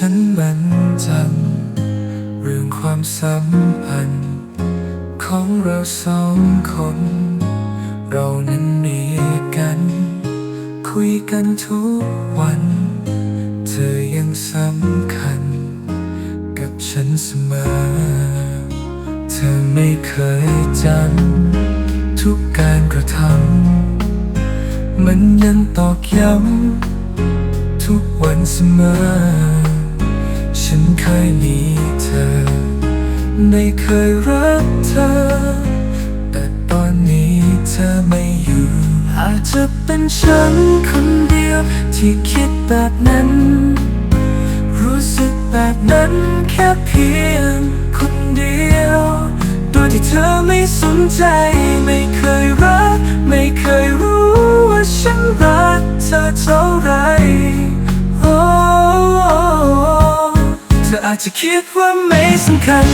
ฉันบรื่องความสัมพันธ์ ของเราสองคน เรานั้นมีกัน คุยกันทุกวัน เธอยังสำคัญ กับฉันเสมอ เธอไม่เคยจำทุกการกระทำมันยังตอกย้ำทุกวันเสมอ เคยมีเธอ ไม่เคยรักเธอ แต่ตอนนี้เธอไม่อยู่อาจจะเป็นฉันคนเดียวที่คิดแบบนั้น รู้สึกแบบนั้นแค่เพียงคนเดียวโดยที่เธอไม่สนใจ ไม่เคยรัก ไม่เคย จจะคิดว่าไม่สำคัญ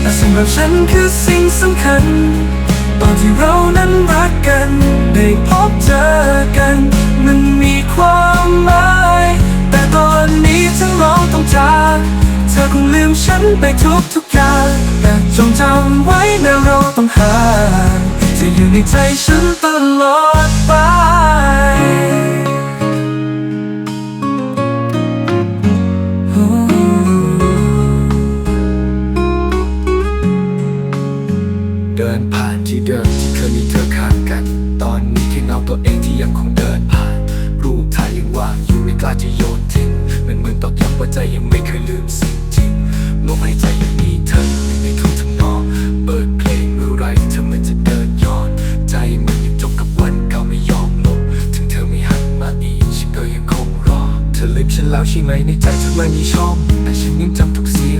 แต่สำหรับฉันคือสิ่งสำคัญ ตอนที่เรานั้นรักกัน ได้พบเจอกัน มันมีความหมาย แต่ตอนนี้ทั้งเราต้องจากเธอคงลืมฉันไปทุกทุกอย่างแต่จงจำไว้นะเราต้องห่างจะอยู่ในใจฉันตลอด ยังคงเดินผ่าน รูปถ่ายยังว่างอยู่ไม่กล้าจะโยนทิ้งมันเหมือนตอกย้ำว่าใจยังไม่เคยลืมสิ่งจริงลมหายใจยังมีเธออยู่ในทุกทำนองเปิดเพลงเมื่อไรเธอมันจะเดินย้อน ใจมันยังจมกับวันเก่าไม่ยอมลงถึงเธอไม่หันมาอีกฉันก็ยังคงรอ เธอลืมฉันแล้วใช่ไหมในใจเธอไม่มีช่องแต่ฉันยังจำทุกเสียง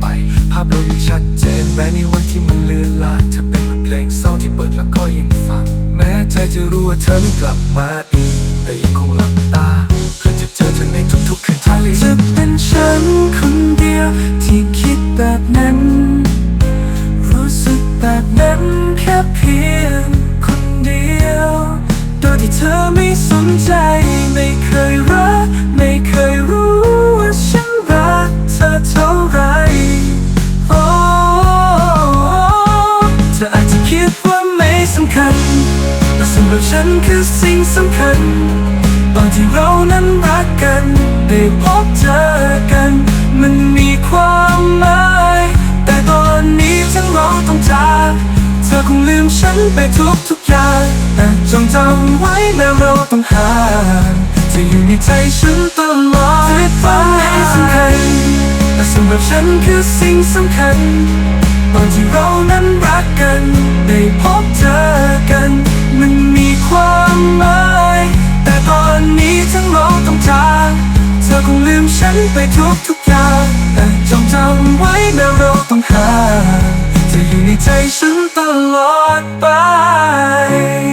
ไป ภาพเรายังชัดเจนแม้ในวันที่มันเลือนลางเธอเป็นบทเพลงเศร้าที่เปิดแล้วก็ยังฟัง แม้ใจจะรู้ว่าเธอไม่กลับมาอีกแต่ยังคงหลับตาเพื่อจะเจอเธอในทุกๆคืนที่เลจะเป็นฉันคนเดียวที่คิดแบบนั้น รู้สึกแบบนั้นแค่เพียงคนเดียว โดยที่เธอไม่สนใจ ฉันคือสิ่งสำคัญ ตอนที่เรานั้นรักกัน ได้พบเจอกัน มันมีความหมาย แต่ตอนนี้ทั้งเราต้องจากเธอคงลืมฉันไปทุกทุกอย่างแต่จงจำไว้นะเราต้องห่างจะอยู่ในใจฉันตลอดที่ฝันให้สำคัญแต่สำหรับฉันคือสิ่งสำคัญ ตอนที่เรานั้นรักกัน ได้พบเจอกัน มัน ความหมาย แต่ตอนนี้ทั้งโลกต้องจากเธอคงลืมฉันไปทุกทุกๆอย่างแต่จงจำไว้นะเราต้องห่างจะอยู่ในใจฉันตลอดไป